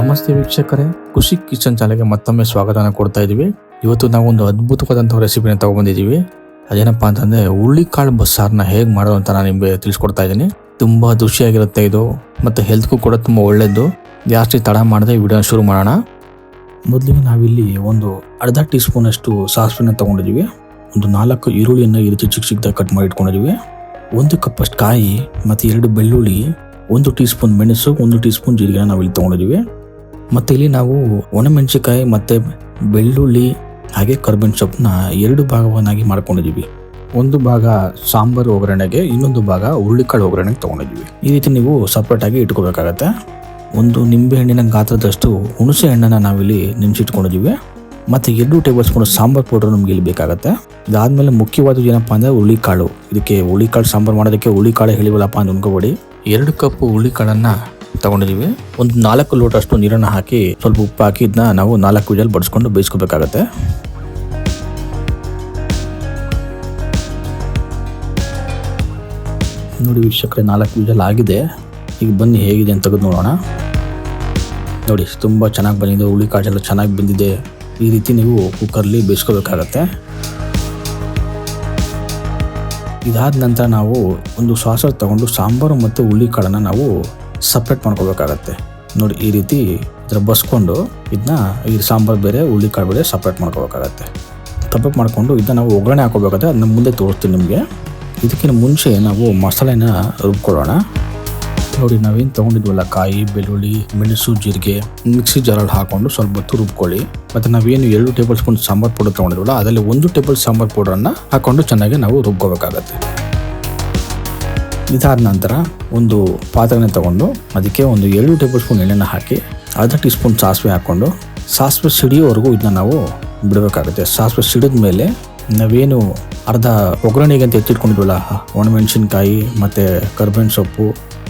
ನಮಸ್ತೆ ವೀಕ್ಷಕರೇ. ಖುಷಿ ಕಿಚನ್ ಚಾನಲ್ಗೆ ಮತ್ತೊಮ್ಮೆ ಸ್ವಾಗತನ ಕೊಡ್ತಾ ಇದೀವಿ ಇವತ್ತು ನಾವು ಒಂದು ಅದ್ಭುತವಾದಂತಹ ರೆಸಿಪಿನ ತಗೊಂಡ್ಬಂದಿದ್ದೀವಿ. ಅದೇನಪ್ಪಾ ಅಂತಂದ್ರೆ ಹುಳ್ಳಿಕಾಳು ಬಸ್ಸಾರನ್ನ ಹೇಗೆ ಮಾಡೋದು ಅಂತ ನಾನು ನಿಮಗೆ ತಿಳಿಸ್ಕೊಡ್ತಾ ಇದ್ದೀನಿ. ತುಂಬಾ ರುಚಿಯಾಗಿರುತ್ತೆ ಇದು ಮತ್ತೆ ಹೆಲ್ತ್ಗೂ ಕೂಡ ತುಂಬಾ ಒಳ್ಳೆಯದು ಜಾಸ್ತಿ ತಡ ಮಾಡದೆ ವಿಡಿಯೋ ಶುರು ಮಾಡೋಣ. ಮೊದಲಿಗೆ ನಾವಿಲ್ಲಿ ಒಂದು ಅರ್ಧ ಟೀ ಸ್ಪೂನ್ ಅಷ್ಟು ಸಾಸಿವೆನ ತಗೊಂಡಿದ್ದೀವಿ. ಒಂದು ನಾಲ್ಕು ಈರುಳ್ಳಿಯನ್ನು ಈ ರೀತಿ ಚಿಕ್ಕ ಚಿಕ್ಕದಾಗಿ ಕಟ್ ಮಾಡಿ ಇಟ್ಕೊಂಡಿದ್ದೀವಿ. ಒಂದು ಕಪ್ ಅಷ್ಟು ಕಾಯಿ ಮತ್ತೆ ಎರಡು ಬೆಳ್ಳುಳ್ಳಿ, ಒಂದು ಟೀ ಸ್ಪೂನ್ ಮೆಣಸು, ಒಂದು ಟೀ ಸ್ಪೂನ್ ಜೀರಿಗೆ ನಾವು ಇಲ್ಲಿ ತಗೊಂಡಿದ್ದೀವಿ. ಮತ್ತೆ ಇಲ್ಲಿ ನಾವು ಒಣಮೆಣಸಿನಕಾಯಿ ಮತ್ತೆ ಬೆಳ್ಳುಳ್ಳಿ ಹಾಗೆ ಕರ್ಬೇವಿನ ಸೊಪ್ಪನ್ನ ಎರಡು ಭಾಗವನ್ನಾಗಿ ಮಾಡ್ಕೊಂಡಿದ್ದೀವಿ. ಒಂದು ಭಾಗ ಸಾಂಬಾರು ಒಗ್ಗರಣೆಗೆ, ಇನ್ನೊಂದು ಭಾಗ ಹುರುಳಿಕಾಳು ಒಗ್ಗರಣೆಗೆ ತೊಗೊಂಡಿದ್ವಿ ಈ ರೀತಿ ನೀವು ಸಪ್ರೇಟಾಗಿ ಇಟ್ಕೋಬೇಕಾಗತ್ತೆ. ಒಂದು ನಿಂಬೆ ಹಣ್ಣಿನ ಗಾತ್ರದಷ್ಟು ಹುಣಸೆ ಹಣ್ಣನ್ನು ನಾವಿಲ್ಲಿ ನೆನೆಸಿಟ್ಕೊಂಡಿದ್ದೀವಿ. ಮತ್ತೆ ಎರಡು ಟೇಬಲ್ ಸ್ಪೂನ್ ಸಾಂಬಾರ್ ಪೌಡರ್ ನಮ್ಗೆ ಇಲ್ಲಿ ಬೇಕಾಗತ್ತೆ. ಇದಾದ್ಮೇಲೆ ಮುಖ್ಯವಾದ ಏನಪ್ಪ ಅಂದ್ರೆ ಹುಳಿಕಾಳು ಇದಕ್ಕೆ ಹುಳಿಕಾಳು ಸಾಂಬಾರ್ ಮಾಡೋದಕ್ಕೆ ಹುಳಿಕಾಳು ಹೇಳಿವಲ್ಲಪ್ಪ ಅಂತ ಅನ್ಕೋಬೇಡಿ. ಎರಡು ಕಪ್ ಹುಳಿಕಾಳನ್ನ ತಗೊಂಡಿದೀವಿ. ಒಂದು ನಾಲ್ಕು ಲೋಟ ಅಷ್ಟು ನೀರನ್ನು ಹಾಕಿ ಸ್ವಲ್ಪ ಉಪ್ಪು ಹಾಕಿ ಇದನ್ನ ನಾವು ನಾಲ್ಕು ವಿಜಲ್ ಬಡಿಸ್ಕೊಂಡು ಬೇಯಿಸ್ಕೋಬೇಕಾಗತ್ತೆ. ನೋಡಿ ವೀಕ್ಷಕರೇ, ನಾಲ್ಕು ವಿಜಲ್ ಆಗಿದೆ. ಈಗ ಬನ್ನಿ ಹೇಗಿದೆ ಅಂತ ತೆಗೆದು ನೋಡೋಣ. ನೋಡಿ, ತುಂಬ ಚೆನ್ನಾಗಿ ಬಂದಿದೆ, ಹುಳಿ ಕಾಜೆಲ್ಲ ಚೆನ್ನಾಗಿ ಬಂದಿದೆ. ಈ ರೀತಿ ನೀವು ಕುಕ್ಕರ್ಲಿ ಬೇಯಿಸ್ಕೋಬೇಕಾಗತ್ತೆ. ಇದಾದ ನಂತರ ನಾವು ಒಂದು ಸಾಸರ್ ತಗೊಂಡು ಸಾಂಬಾರು ಮತ್ತು ಹುಳಿ ಕಾಳನ್ನು ನಾವು ಸಪ್ರೇಟ್ ಮಾಡ್ಕೋಬೇಕಾಗತ್ತೆ. ನೋಡಿ, ಈ ರೀತಿ ಇದ್ರ ಬಸ್ಕೊಂಡು ಇದನ್ನ ಈ ಸಾಂಬಾರು ಬೇರೆ ಹುಳಿ ಕಾಳು ಬೇರೆ ಸಪ್ರೇಟ್ ಮಾಡ್ಕೋಬೇಕಾಗತ್ತೆ. ಸಪ್ರೇಟ್ ಮಾಡಿಕೊಂಡು ಇದನ್ನ ನಾವು ಒಗ್ಗರಣೆ ಹಾಕೋಬೇಕಾದ್ರೆ ಅದನ್ನ ಮುಂದೆ ತೋರಿಸ್ತೀನಿ ನಿಮಗೆ. ಇದಕ್ಕಿಂತ ಮುಂಚೆ ನಾವು ಮಸಾಲೆನ ರುಬ್ಕೊಳ್ಳೋಣ. ನೋಡಿ, ನಾವೇನು ತೊಗೊಂಡಿದ್ವಲ್ಲ, ಕಾಯಿ, ಬೆಳ್ಳುಳ್ಳಿ, ಮೆಣಸು, ಜೀರಿಗೆ, ಮಿಕ್ಸಿ ಜಾರಲ್ಲಿ ಹಾಕೊಂಡು ಸ್ವಲ್ಪ ಹೊತ್ತು ರುಬ್ಕೊಳ್ಳಿ. ಮತ್ತು ನಾವೇನು ಎರಡು ಟೇಬಲ್ ಸ್ಪೂನ್ ಸಾಂಬಾರು ಪೌಡರ್ ತೊಗೊಂಡಿದ್ವಲ್ಲ, ಅದರಲ್ಲಿ ಒಂದು ಟೇಬಲ್ ಸಾಂಬಾರು ಪೌಡರನ್ನು ಹಾಕೊಂಡು ಚೆನ್ನಾಗಿ ನಾವು ರುಬ್ಕೋಬೇಕಾಗತ್ತೆ. ಇದಾದ ನಂತರ ಒಂದು ಪಾತ್ರೆನ ತಗೊಂಡು ಅದಕ್ಕೆ ಒಂದು ಎರಡು ಟೇಬಲ್ ಸ್ಪೂನ್ ಎಣ್ಣೆನ ಹಾಕಿ ಅರ್ಧ ಟೀ ಸ್ಪೂನ್ ಸಾಸಿವೆ ಹಾಕ್ಕೊಂಡು ಸಾಸಿವೆ ಸಿಡಿಯೋವರೆಗೂ ಇದನ್ನ ನಾವು ಬಿಡಬೇಕಾಗುತ್ತೆ. ಸಾಸಿವೆ ಸಿಡಿದ ಮೇಲೆ ನಾವೇನು ಅರ್ಧ ಒಗ್ಗರಣೆಗೆ ಅಂತ ಎತ್ತಿಟ್ಕೊಂಡಿದ್ವಲ್ಲ, ಒಣಮೆಣಸಿನ್ಕಾಯಿ ಮತ್ತು ಕರ್ಬೇವಿನ ಸೊಪ್ಪು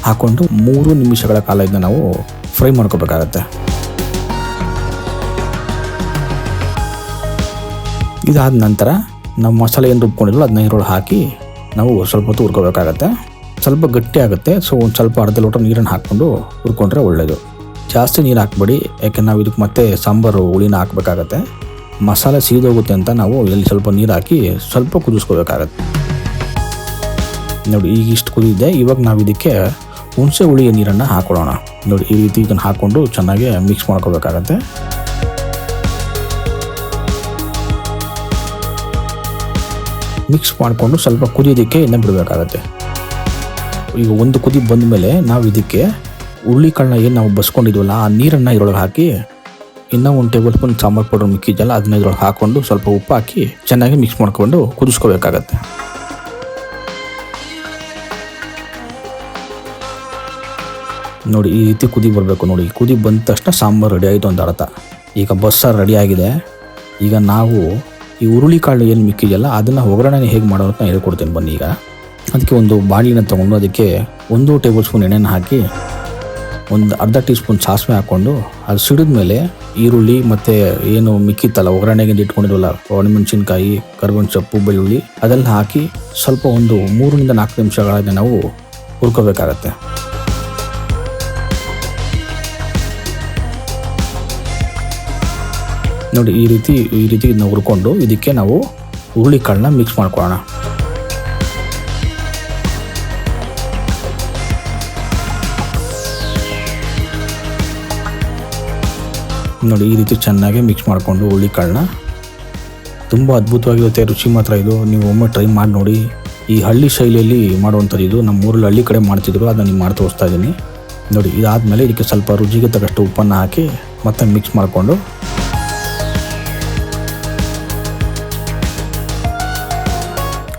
ಹಾಕ್ಕೊಂಡು ಮೂರು ನಿಮಿಷಗಳ ಕಾಲ ಇದನ್ನ ನಾವು ಫ್ರೈ ಮಾಡ್ಕೋಬೇಕಾಗತ್ತೆ. ಇದಾದ ನಂತರ ನಾವು ಮಸಾಲೆ ಏನು ರುಬ್ಕೊಂಡಿದ್ವಲ್ಲ, ಅದನ್ನ ಈರುಳ್ಳಿ ಹಾಕಿ ನಾವು ಸ್ವಲ್ಪ ಹೊತ್ತು ಹುರ್ಕೋಬೇಕಾಗತ್ತೆ. ಸ್ವಲ್ಪ ಗಟ್ಟಿ ಆಗುತ್ತೆ. ಸೊ ಒಂದು ಸ್ವಲ್ಪ ಅರ್ಧ ಲೋಟ ನೀರನ್ನು ಹಾಕ್ಕೊಂಡು ಹುರ್ಕೊಂಡ್ರೆ ಒಳ್ಳೆಯದು ಜಾಸ್ತಿ ನೀರು ಹಾಕ್ಬೇಡಿ. ಯಾಕೆ ನಾವು ಇದಕ್ಕೆ ಮತ್ತೆ ಸಾಂಬಾರು, ಹುಳಿನ ಹಾಕಬೇಕಾಗತ್ತೆ. ಮಸಾಲೆ ಸೀದೋಗುತ್ತೆ ಅಂತ ನಾವು ಇಲ್ಲಿ ಸ್ವಲ್ಪ ನೀರು ಹಾಕಿ ಸ್ವಲ್ಪ ಕುದಿಸ್ಕೋಬೇಕಾಗತ್ತೆ. ನೋಡಿ, ಈಗ ಇಷ್ಟು ಕುದಿದೆ ಇವಾಗ ನಾವು ಇದಕ್ಕೆ ಹುಣಸೆ ಹುಳಿಯ ನೀರನ್ನು ಹಾಕೊಳ್ಳೋಣ. ನೋಡಿ, ಈ ರೀತಿ ಇದನ್ನು ಹಾಕ್ಕೊಂಡು ಚೆನ್ನಾಗಿ ಮಿಕ್ಸ್ ಮಾಡ್ಕೋಬೇಕಾಗತ್ತೆ. ಮಿಕ್ಸ್ ಮಾಡಿಕೊಂಡು ಸ್ವಲ್ಪ ಕುದಿಯೋದಕ್ಕೆ ಇನ್ನೂ ಬಿಡಬೇಕಾಗತ್ತೆ. ಈಗ ಒಂದು ಕುದಿ ಬಂದ ಮೇಲೆ ನಾವು ಇದಕ್ಕೆ ಹುರುಳಿಕಾಳನ್ನ ಏನು ನಾವು ಬಸ್ಕೊಂಡಿದ್ವಲ್ಲ, ಆ ನೀರನ್ನು ಇದ್ರೊಳಗೆ ಹಾಕಿ ಇನ್ನೂ ಒಂದು ಟೇಬಲ್ ಸ್ಪೂನ್ ಸಾಂಬಾರು ಪೌಡರ್ ಮಿಕ್ಕಿದ್ದಲ್ಲ ಅದನ್ನ ಇದ್ರೊಳಗೆ ಹಾಕ್ಕೊಂಡು ಸ್ವಲ್ಪ ಉಪ್ಪು ಹಾಕಿ ಚೆನ್ನಾಗಿ ಮಿಕ್ಸ್ ಮಾಡ್ಕೊಂಡು ಕುದಿಸ್ಕೋಬೇಕಾಗತ್ತೆ. ನೋಡಿ, ಈ ರೀತಿ ಕುದಿ ಬರಬೇಕು ನೋಡಿ. ಕುದಿ ಬಂದ ತಕ್ಷಣ ಸಾಂಬಾರು ರೆಡಿ ಆಯಿತು ಅಂತ ಅರ್ಥ. ಈಗ ಬಸ್ಸಾರು ರೆಡಿ ಆಗಿದೆ. ಈಗ ನಾವು ಈ ಹುರುಳಿಕಾಳು ಏನು ಮಿಕ್ಕಿದೆಯಲ್ಲ ಅದನ್ನು ಒಗ್ಗರಣೆ ಹೇಗೆ ಮಾಡೋ ಅಂತ ಹೇಳ್ಕೊಡ್ತೀನಿ ಬನ್ನಿ ಈಗ. ಅದಕ್ಕೆ ಒಂದು ಬಾಣಲಿನ ತೊಗೊಂಡು ಅದಕ್ಕೆ ಒಂದು ಟೇಬಲ್ ಸ್ಪೂನ್ ಎಣ್ಣೆನ ಹಾಕಿ ಒಂದು ಅರ್ಧ ಟೀ ಸ್ಪೂನ್ ಸಾಸಿವೆ ಹಾಕ್ಕೊಂಡು ಅದು ಸಿಡಿದ ಮೇಲೆ ಈರುಳ್ಳಿ ಮತ್ತು ಏನು ಮಿಕ್ಕಿತ್ತಲ್ಲ ಒಗ್ಗರಣೆಗೆ ಇಟ್ಕೊಂಡಿರೋಲ್ಲ ಒಣಮೆಣಸಿನ್ಕಾಯಿ, ಕರ್ಬೇವಿನ ಸೊಪ್ಪು, ಬೆಳ್ಳುಳ್ಳಿ, ಅದೆಲ್ಲ ಹಾಕಿ ಸ್ವಲ್ಪ ಒಂದು ಮೂರರಿಂದ ನಾಲ್ಕು ನಿಮಿಷಗಳನ್ನ ನಾವು ಹುರ್ಕೋಬೇಕಾಗತ್ತೆ. ನೋಡಿ ಈ ರೀತಿ ಈ ರೀತಿ ಇದನ್ನ ಹುರ್ಕೊಂಡು ಇದಕ್ಕೆ ನಾವು ಹುರುಳಿಕಾಳನ್ನ ಮಿಕ್ಸ್ ಮಾಡ್ಕೊಳ್ಳೋಣ. ನೋಡಿ, ಈ ರೀತಿ ಚೆನ್ನಾಗಿ ಮಿಕ್ಸ್ ಮಾಡಿಕೊಂಡು ಹುರುಳಿಕಾಳನ್ನ ತುಂಬ ಅದ್ಭುತವಾಗಿರುತ್ತೆ, ರುಚಿ ಮಾತ್ರ ಇದು. ನೀವು ಒಮ್ಮೆ ಟ್ರೈ ಮಾಡಿ ನೋಡಿ. ಈ ಹಳ್ಳಿ ಶೈಲಿಯಲ್ಲಿ ಮಾಡುವಂಥದ್ದು ಇದು. ನಮ್ಮ ಊರಲ್ಲಿ ಹಳ್ಳಿ ಕಡೆ ಮಾಡ್ತಿದ್ರು, ಅದನ್ನ ನೀವು ಮಾಡಿ ತೋರಿಸ್ತಾ ಇದ್ದೀನಿ. ನೋಡಿ, ಇದಾದಮೇಲೆ ಇದಕ್ಕೆ ಸ್ವಲ್ಪ ರುಚಿಗೆ ತಕ್ಕಷ್ಟು ಉಪ್ಪನ್ನು ಹಾಕಿ ಮತ್ತೆ ಮಿಕ್ಸ್ ಮಾಡಿಕೊಂಡು.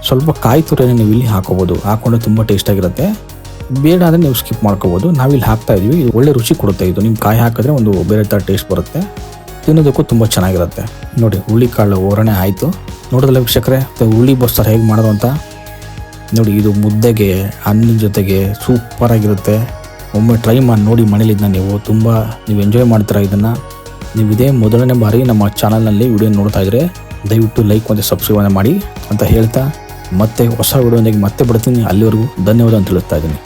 ಸ್ವಲ್ಪ ಕಾಯಿ ತುರಿಯನ್ನು ನೀವು ಇಲ್ಲಿ ಹಾಕೋಬೋದು. ಹಾಕೊಂಡ್ರೆ ತುಂಬ ಟೇಸ್ಟಾಗಿರುತ್ತೆ ಬೇಡ ಅಂದರೆ ನೀವು ಸ್ಕಿಪ್ ಮಾಡ್ಕೋಬೋದು. ನಾವಿಲ್ಲಿ ಹಾಕ್ತಾ ಇದೀವಿ. ಇದು ಒಳ್ಳೆ ರುಚಿ ಕೊಡುತ್ತೆ ಇದು. ನಿಮ್ಮ ಕಾಯಿ ಹಾಕಿದ್ರೆ ಒಂದು ಬೇರೆ ಥರ ಟೇಸ್ಟ್ ಬರುತ್ತೆ. ತಿನ್ನೋದಕ್ಕೂ ತುಂಬ ಚೆನ್ನಾಗಿರುತ್ತೆ. ನೋಡಿ ಹುಳಿಕಾಳು ಓರಣೆ ಆಯಿತು. ನೋಡಿದ್ರೆ ವೀಕ್ಷಕರೇ ಹುಳಿ ಬಸ್ಸಾರು ಹೇಗೆ ಮಾಡೋದು ಅಂತ? ನೋಡಿ, ಇದು ಮುದ್ದೆಗೆ, ಅನ್ನದ ಜೊತೆಗೆ ಸೂಪರಾಗಿರುತ್ತೆ ಒಮ್ಮೆ ಟ್ರೈ ಮಾಡಿ ನೋಡಿ ಮನೇಲಿ ಇದನ್ನ ನೀವು. ತುಂಬ ನೀವು ಎಂಜಾಯ್ ಮಾಡ್ತೀರಾ ಇದನ್ನು? ನೀವು ಇದೇ ಮೊದಲನೇ ಬಾರಿ ನಮ್ಮ ಚಾನಲ್ನಲ್ಲಿ ವಿಡಿಯೋ ನೋಡ್ತಾ ಇದ್ರೆ, ದಯವಿಟ್ಟು ಲೈಕ್ ಮತ್ತು ಸಬ್ಸ್ಕ್ರೈಬ್ ಮಾಡಿ ಅಂತ ಹೇಳ್ತಾ ಮತ್ತೆ ಹೊಸ ವಿಡಿಯೋನಿಗೆ ಮತ್ತೆ ಬಿಡ್ತೀನಿ ಅಲ್ಲಿವರೆಗೂ ಧನ್ಯವಾದ ಅಂತ ಹೇಳುತ್ತಾ ಇದ್ದೀನಿ.